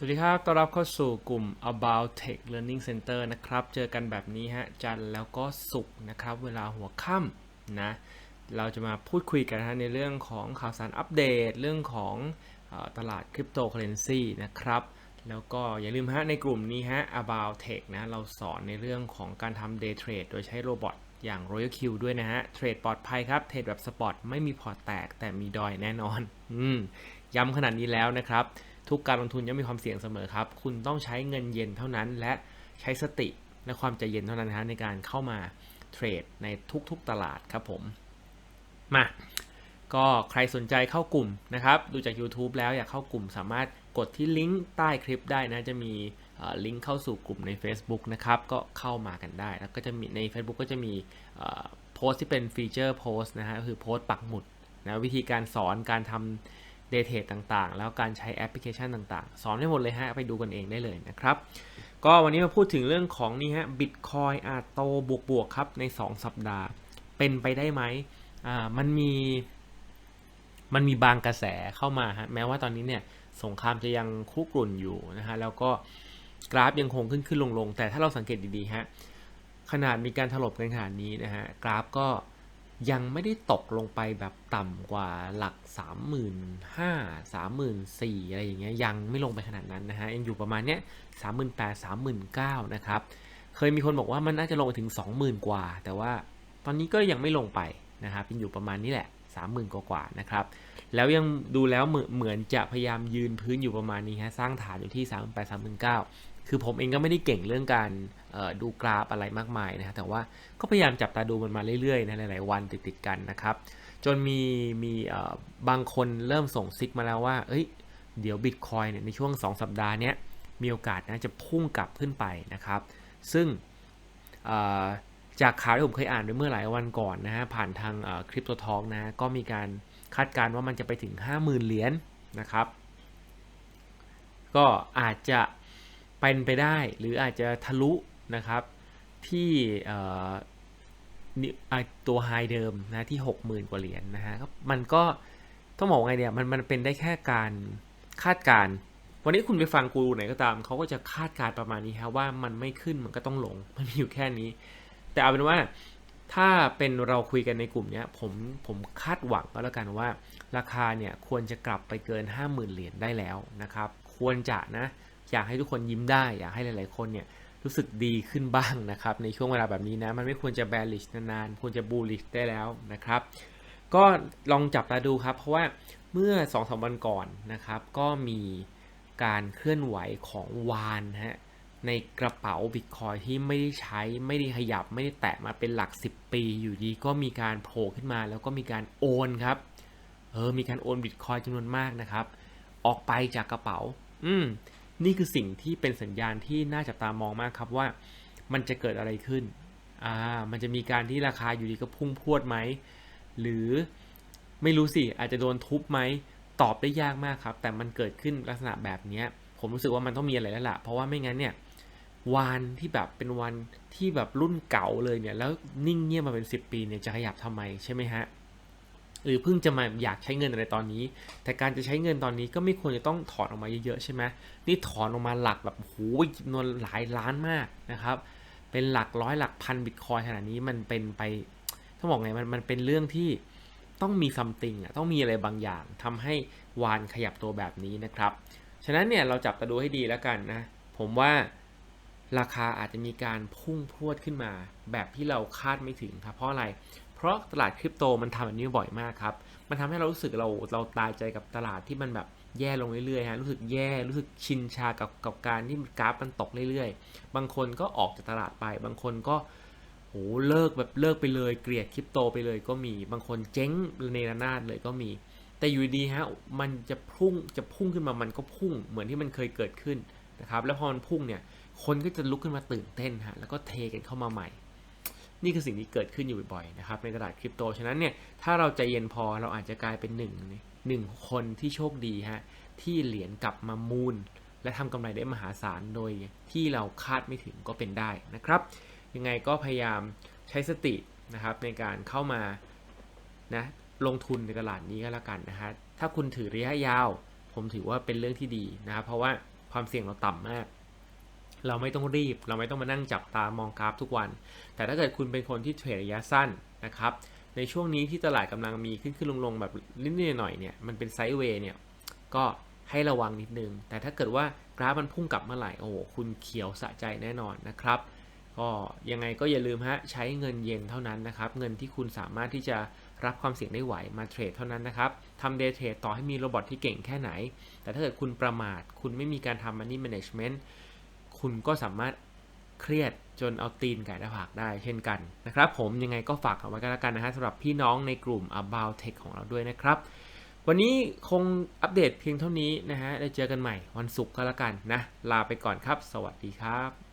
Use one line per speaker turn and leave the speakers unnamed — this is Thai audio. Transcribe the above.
สวัสดีครับ ต้อนรับเข้าสู่กลุ่ม About Tech Learning Center นะครับ เจอกันแบบนี้ฮะ จันแล้วก็ศุกนะครับ เวลาหัวค่ำนะ เราจะมาพูดคุยกันนะฮะในเรื่องของข่าวสารอัปเดต เรื่องของตลาดคริปโตเคอเรนซีนะครับ แล้วก็อย่าลืมฮะในกลุ่มนี้ฮะ About Tech นะ เราสอนในเรื่องของการทำ Day Trade โดยใช้โรบอทอย่าง Royal Q ด้วยนะฮะ เทรดปลอดภัยครับ เทรดแบบสปอตไม่มีพอร์ตแตกแต่มีดอยแน่นอน อืมย้ำขนาดนี้แล้วนะครับ ทุกการลงทุนย่อมมีความเสี่ยงเสมอครับ คุณต้องใช้เงินเย็นเท่านั้นและใช้สติและความใจเย็นเท่านั้นนะในการเข้ามาเทรดในทุกๆตลาดครับผมมาก็ใครสนใจเข้ากลุ่มนะครับ ดูจาก YouTube แล้วอยากเข้ากลุ่มสามารถกดที่ลิงก์ใต้คลิปได้นะ จะมีลิงก์เข้าสู่กลุ่มใน Facebook นะครับ ก็เข้ามากันได้ แล้วก็จะมีใน Facebook ก็จะมีโพสต์ที่เป็นฟีเจอร์โพสต์นะฮะก็คือโพสต์ปักหมุดนะ วิธีการสอนการทำ เดทเทรดต่างๆ แล้วการใช้แอปพลิเคชันต่างๆ สอนได้หมดเลยฮะ ไปดูกันเองได้เลยนะครับ ก็วันนี้มาพูดถึงเรื่องของนี่ฮะบิตคอยอาโตบวกๆครับใน 2 สัปดาห์ เป็นไปได้ไหมอ่ามันมี มันมีบางกระแสเข้ามาฮะแม้ว่าตอนนี้เนี่ยสงครามจะยังคุกรุ่นอยู่นะฮะแล้วก็กราฟยังคงขึ้นขึ้นลงลงแต่ถ้าเราสังเกตดีๆฮะขนาดมีการถล่มกันขนาดนี้นะฮะกราฟก็ ยังไม่ได้ตกลงไปแบบต่ำกว่าหลัก 35,000 34,000 อะไรอย่างเงี้ยยังไม่ลงไปขนาดนั้นนะฮะยังอยู่ประมาณเนี้ย38,000 39,000 นะครับ เคยมีคนบอกว่ามันน่าจะลงไปถึง 20,000 กว่า แต่ว่าตอนนี้ก็ยังไม่ลงไปนะครับเป็นอยู่ประมาณนี้แหละ 30,000 กว่าๆนะครับ แล้วยังดูแล้วเหมือนจะพยายามยืนพื้นอยู่ประมาณนี้ฮะสร้างฐานอยู่ที่ 3 8 3 9 คือผมเองก็ไม่ได้เก่งเรื่องการดูกราฟอะไรมากมายนะแต่ว่าก็พยายามจับตาดูมันมาเรื่อยๆในหลายๆวันติดๆกันนะครับ จนมีมีบางคนเริ่มส่งซิกมาแล้วว่า เอ้ย เดี๋ยวบิตคอยเนี่ยในช่วง 2 สัปดาห์เนี้ยมีโอกาสนะจะพุ่งกลับขึ้นไปนะครับ ซึ่งจากข่าวที่ผมเคยอ่านไปเมื่อหลายวันก่อนนะฮะผ่านทางคริปโตทอกนะก็มีการคาดการณ์ว่ามันจะไปถึง 50,000 เหรียญนะครับ ก็อาจจะ เป็นไปได้หรืออาจจะทะลุนะครับที่ตัวไฮเดิมนะที่ 60,000 กว่าเหรียญนะฮะมันก็ต้องบอกไงเนี่ยมันมันเป็นได้แค่การคาดการณ์วันนี้คุณไปฟังกูรูไหนก็ตามเขาก็จะคาดการณ์ประมาณนี้ครับว่ามันไม่ขึ้นมันก็ต้องลงมันมีอยู่แค่นี้ แต่เอาเป็นว่าถ้าเป็นเราคุยกันในกลุ่มเนี้ยผมผมคาดหวังก็แล้วกันว่า ราคาเนี่ยควรจะกลับไปเกิน 50,000 เหรียญได้แล้วนะครับ ควรจะนะ อยากให้ทุกคนยิ้มได้อยากให้หลาย ๆ คนเนี่ยรู้สึกดีขึ้นบ้างนะครับ ในช่วงเวลาแบบนี้นะ มันไม่ควรจะ bearish นานๆควรจะ bullish ได้แล้วนะครับ ก็ลองจับตาดูครับ เพราะว่าเมื่อ2อสวันก่อนนะครับ ก็มีการเคลื่อนไหวของวานฮะในกระเป๋าบิตคอยที่ไม่ได้ใช้ไม่ได้ขยับไม่ได้แตะมาเป็นหลัก 10 ปีอยู่ดีก็มีการโผล่ขึ้นมาแล้วก็มีการโอนครับเออมีการโอนบิตคอยจำนวนมากนะครับ ออกไปจากกระเป๋า อืม นี่คือสิ่งที่เป็นสัญญาณที่น่าจับตามองมากครับว่า มันจะเกิดอะไรขึ้นอ่ามันจะมีการที่ราคาอยู่ดีก็พุ่งพรวดไหม หรือไม่รู้สิอาจจะโดนทุบไหมตอบได้ยากมากครับ แต่มันเกิดขึ้นลักษณะแบบนี้ผมรู้สึกว่ามันต้องมีอะไรแล้วล่ะ เพราะว่าไม่งั้นเนี่ยวานที่แบบเป็นวันที่แบบรุ่นเก่าเลยเนี่ย แล้วนิ่งเงียบมาเป็น 10 ปีเนี่ยจะขยับทำไมใช่ไหมฮะ หรือเพิ่งจะมาอยากใช้เงินอะไรตอนนี้ แต่การจะใช้เงินตอนนี้ก็ไม่ควรจะต้องถอนออกมาเยอะๆใช่ไหมนี่ถอนออกมาหลักแบบโหจำนวนหลายล้านมากนะครับ เป็นหลักร้อยหลักพันบิตคอยขนาดนี้มันเป็นไปต้องบอกไงมันมันเป็นเรื่องที่ต้องมีซัมติงอะต้องมีอะไรบางอย่างทำให้วานขยับตัวแบบนี้นะครับ ฉะนั้นเนี่ยเราจับตาดูให้ดีแล้วกันนะ ผมว่าราคาอาจจะมีการพุ่งพรวดขึ้นมา แบบที่เราคาดไม่ถึงครับเพราะอะไร เพราะตลาดคริปโตมันทำแบบนี้บ่อยมากครับ มันทำให้เรารู้สึกเราเราตายใจกับตลาดที่มันแบบแย่ลงเรื่อยๆฮะรู้สึกแย่รู้สึกชินชากับกับการที่กราฟมันตกเรื่อยๆ บางคนก็ออกจากตลาดไป บางคนก็โหเลิกแบบเลิกไปเลยเกลียดคริปโตไปเลยก็มี บางคนเจ๊งเนรนาดเลยก็มี แต่อยู่ดีฮะมันจะพุ่งจะพุ่งขึ้นมามันก็พุ่งเหมือนที่มันเคยเกิดขึ้นนะครับแล้วพอมันพุ่งเนี่ยคนก็จะลุกขึ้นมาตื่นเต้นฮะแล้วก็เทกันเข้ามาใหม่ นี่คือสิ่งที่เกิดขึ้นอยู่บ่อยๆนะครับในตลาดคริปโต ฉะนั้นเนี่ยถ้าเราใจเย็นพอเราอาจจะกลายเป็นหนึ่งหนึ่งคนที่โชคดีฮะที่เหรียญกลับมามูล และทำกำไรได้มหาศาลโดยที่เราคาดไม่ถึงก็เป็นได้นะครับ ยังไงก็พยายามใช้สตินะครับในการเข้ามานะลงทุนในตลาดนี้ก็แล้วกันนะฮะถ้าคุณถือระยะยาว ผมถือว่าเป็นเรื่องที่ดีนะครับเพราะว่าความเสี่ยงเราต่ำมาก เราไม่ต้องรีบ เราไม่ต้องมานั่งจับตามองกราฟทุกวัน แต่ถ้าเกิดคุณเป็นคนที่เทรดระยะสั้นนะครับ ในช่วงนี้ที่ตลาดกำลังมีขึ้นขึ้นลงลงแบบนิดๆหน่อยเนี่ย มันเป็นไซด์เวย์เนี่ย ก็ให้ระวังนิดนึง แต่ถ้าเกิดว่ากราฟมันพุ่งกลับเมื่อไหร่ โอ้โห คุณเขียวสะใจแน่นอนนะครับ ก็ยังไงก็อย่าลืมฮะ ใช้เงินเย็นเท่านั้นนะครับ เงินที่คุณสามารถที่จะรับความเสี่ยงได้ไหวมาเทรดเท่านั้นนะครับทำเดย์เทรดต่อให้มีโรบอทที่เก่งแค่ไหน แต่ถ้าเกิดคุณประมาท คุณไม่มีการทำ money management คุณก็สามารถเครียดจนเอาตีนไก่หน้าผากได้เช่นกันนะครับผมยังไงก็ฝากเอาไว้กันแล้วกันนะฮะสำหรับพี่น้องในกลุ่ม about tech ของเราด้วยนะครับ วันนี้คงอัปเดตเพียงเท่านี้นะฮะได้เจอกันใหม่วันศุกร์ก็แล้วกันนะ ลาไปก่อนครับ สวัสดีครับ